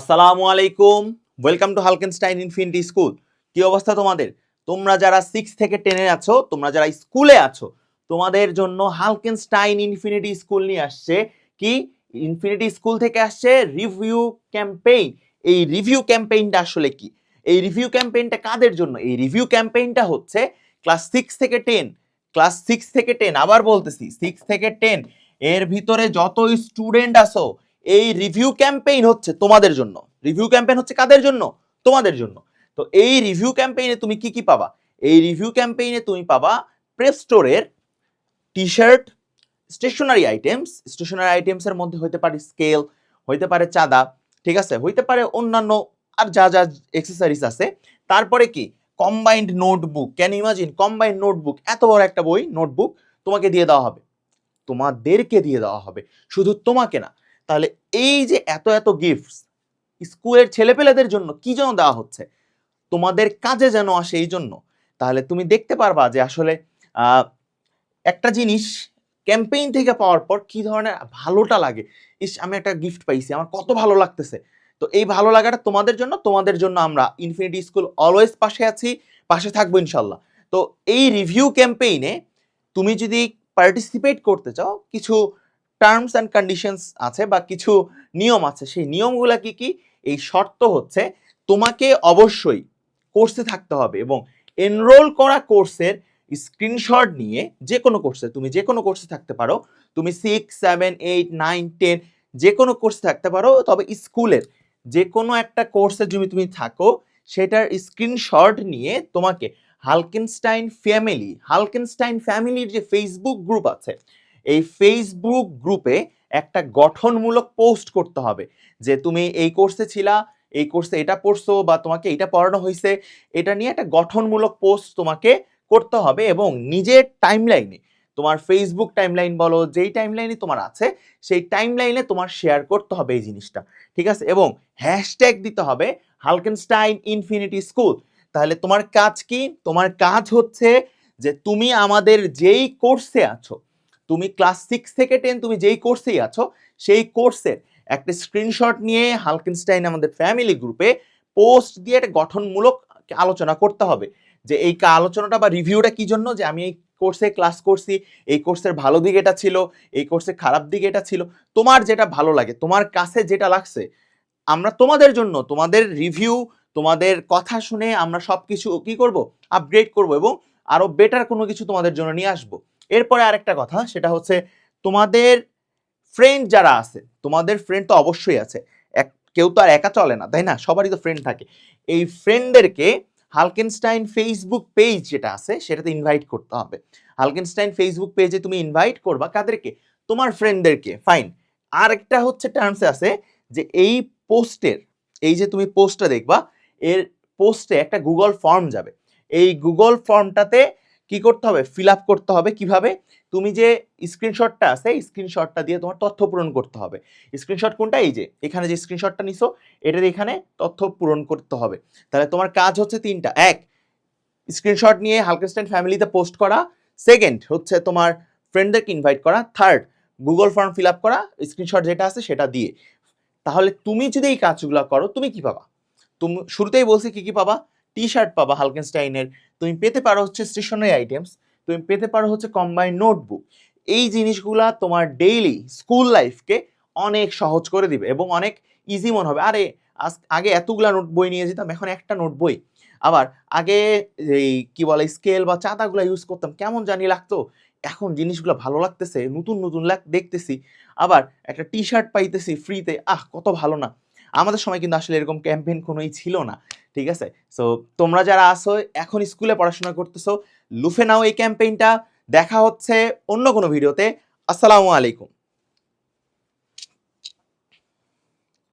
আসসালামু আলাইকুম। Welcome to Halkenstein infinity school কি অবস্থা তোমাদের? তোমরা যারা সিক্স থেকে টেনে আছো, তোমরা যারা স্কুলে আছো, তোমাদের জন্য হালকেনস্টাইন ইনফিনিটি স্কুল নিয়ে আসছে কি? ইনফিনিটি স্কুল থেকে আসছে রিভিউ ক্যাম্পেইন এই রিভিউ ক্যাম্পেইনটা আসলে কি? এই রিভিউ ক্যাম্পেইনটা কাদের জন্য? এই রিভিউ ক্যাম্পেইনটা হচ্ছে ক্লাস সিক্স থেকে টেন ক্লাস সিক্স থেকে টেন আবার বলতেছি সিক্স থেকে টেন এর ভিতরে যত স্টুডেন্ট আসো এই রিভিউ ক্যাম্পেইন হচ্ছে তোমাদের জন্য। রিভিউ ক্যাম্পেইন হচ্ছে কাদের জন্য? তোমাদের জন্য। তো এই রিভিউ ক্যাম্পেইনে তুমি কি কি পাবা? এই রিভিউ ক্যাম্পেইনে তুমি পাবা প্রেস স্টোরের T shirt stationery items stationery আইটেমসের মধ্যে হইতে পারে স্কেল হইতে পারে চাঁদা, ঠিক আছে? হইতে পারে অন্যান্য আর যা যা এক্সেসরিজ আছে। তারপরে কি? Combined notebook can imagine combined notebook এত বড় একটা বই নোটবুক তোমাকে দিয়ে দেওয়া হবে। তোমাদেরকে দিয়ে দেওয়া হবে। শুধু তোমাকে না। তাহলে এই যে এত এত গিফটস স্কুলের ছেলেপেলেদের জন্য কি যেন দেওয়া হচ্ছে? তোমাদের কাজে যেন আসে এই জন্য। তাহলে তুমি দেখতে পারবা যে আসলে একটা জিনিস ক্যাম্পেইন থেকে পাওয়ার পর কি ধরনের ভালোটা লাগে। ইস, আমি একটা গিফট পাইছি, আমার কত ভালো লাগতেছে। তো এই ভালো লাগাটা তোমাদের জন্য তোমাদের জন্য আমরা ইনফিনিটি স্কুল অলওয়েজ পাশে আছি, পাশে থাকব ইনশাল্লাহ। তো এই রিভিউ ক্যাম্পেইনে তুমি যদি পার্টিসিপেট করতে চাও, কিছু টার্মস অ্যান্ড কন্ডিশনস আছে বা কিছু নিয়ম আছে, সেই নিয়মগুলো কি কি? এই শর্ত হচ্ছে তোমাকে অবশ্যই কোর্সে থাকতে হবে এবং এনরোল করা কোর্সের স্ক্রিনশট নিয়ে যে কোনো কোর্সে তুমি যে কোনো কোর্সে থাকতে পারো, তুমি six seven eight nine ten যে কোনো কোর্সে থাকতে পারো, তবে স্কুলের যে কোনো একটা কোর্সে যদি তুমি থাকো, সেটার স্ক্রিনশট নিয়ে তোমাকে হালকেনস্টাইন ফ্যামিলি হালকেনস্টাইন ফ্যামিলির যে ফেসবুক গ্রুপ আছে এই ফেসবুক গ্রুপে একটা গঠনমূলক পোস্ট করতে হবে যে তুমি এই কোর্সে ছিলা, এই কোর্সে এটা পড়ছো বা তোমাকে এটা পড়ানো হয়েছে, এটা নিয়ে একটা গঠনমূলক পোস্ট তোমাকে করতে হবে এবং নিজের টাইমলাইনে তোমার ফেসবুক টাইমলাইন বলো, যেই টাইমলাইনে তোমার আছে, সেই টাইমলাইনে তোমার শেয়ার করতে হবে এই জিনিসটা, ঠিক আছে? এবং হ্যাশট্যাগ দিতে হবে হালকেনস্টাইন ইনফিনিটি স্কুল তাহলে তোমার কাজ কি? তোমার কাজ হচ্ছে যে তুমি আমাদের যেই কোর্সে আছো তুমি ক্লাস সিক্স থেকে টেন তুমি যেই কোর্সেই আছো, সেই কোর্সের একটা স্ক্রিনশট নিয়ে হালকেনস্টাইন আমাদের ফ্যামিলি গ্রুপে পোস্ট দিয়ে একটা গঠনমূলক আলোচনা করতে হবে। যে এই আলোচনাটা বা রিভিউটা কি জন্য? যে আমি এই কোর্সে ক্লাস করছি, এই কোর্সের ভালো দিক এটা ছিল, এই কোর্সের খারাপ দিক এটা ছিল। তোমার যেটা ভালো লাগে, তোমার কাছে যেটা লাগছে, আমরা তোমাদের জন্য, তোমাদের রিভিউ তোমাদের কথা শুনে আমরা সব কিছু কী করব? আপগ্রেড করব এবং আরও বেটার কোনো কিছু তোমাদের জন্য নিয়ে আসব। এরপরে আরেকটা কথা, সেটা হচ্ছে তোমাদের ফ্রেন্ড যারা আছে, তোমাদের ফ্রেন্ড তো অবশ্যই আছে। এক, কেউ তো আর একা চলে না, তাই না? সবারই তো ফ্রেন্ড থাকে। এই ফ্রেন্ডদেরকে হালকেনস্টাইন ফেসবুক পেজ যেটা আছে, সেটাতে ইনভাইট করতে হবে। হালকেনস্টাইন ফেসবুক পেজে তুমি ইনভাইট করবা কাদেরকে? তোমার ফ্রেন্ডদেরকে ফাইন আর একটা হচ্ছে টার্মসে আছে যে এই পোস্টের, এই যে তুমি পোস্টটা দেখবা, এর পোস্টে একটা গুগল ফর্ম যাবে। এই গুগল ফর্মটাতে কি করতে হবে? ফিল আপ করতে হবে। কীভাবে? তুমি যে স্ক্রিনশটটা আছে স্ক্রিনশটটা দিয়ে তোমার তথ্য পূরণ করতে হবে। স্ক্রিনশট কোনটা? এই যে, এখানে যে স্ক্রিনশটটা নিছো, এটার এখানে তথ্য পূরণ করতে হবে। তাহলে তোমার কাজ হচ্ছে তিনটা। এক স্ক্রিনশট নিয়ে হালকেস্টাইন ফ্যামিলিতে পোস্ট করা। সেকেন্ড হচ্ছে তোমার ফ্রেন্ডদেরকে ইনভাইট করা। Third Google form fill up করা। স্ক্রিনশট যেটা আছে সেটা দিয়ে। তাহলে তুমি যদি এই কাজগুলো করো, তুমি কি পাবা? তুমি, শুরুতেই বলছি কি কি পাবা? টি শার্ট পাবা হালকেনস্টাইনের তুমি পেতে পারো হচ্ছে স্টেশনারি আইটেমস তুমি পেতে পারো হচ্ছে কম্বাইন নোটবুক এই জিনিসগুলা তোমার ডেইলি স্কুল লাইফকে অনেক সহজ করে দিবে এবং অনেক ইজি মনে হবে। আরে, আজ, আগে এতগুলা নোট বই নিয়ে যেতাম, এখন একটা নোট বই। আবার আগে এই কি বলে স্কেল বা চাঁদাগুলো ইউজ করতাম, কেমন জানি লাগতো। এখন জিনিসগুলো ভালো লাগতেছে, নতুন নতুন লাগ, দেখতেছি। আবার একটা টি শার্ট পাইতেছি ফ্রিতে আহ, কত ভালো না। আমাদের সময় কিন্তু আসলে এরকম ক্যাম্পেইন কোনোই ছিল না, ঠিক আছে? সো তোমরা যারা আসো এখন স্কুলে পড়াশোনা করতেছো, লুফে নাও এই ক্যাম্পেইনটা দেখা হচ্ছে অন্য কোনো ভিডিওতে আসসালামু আলাইকুম।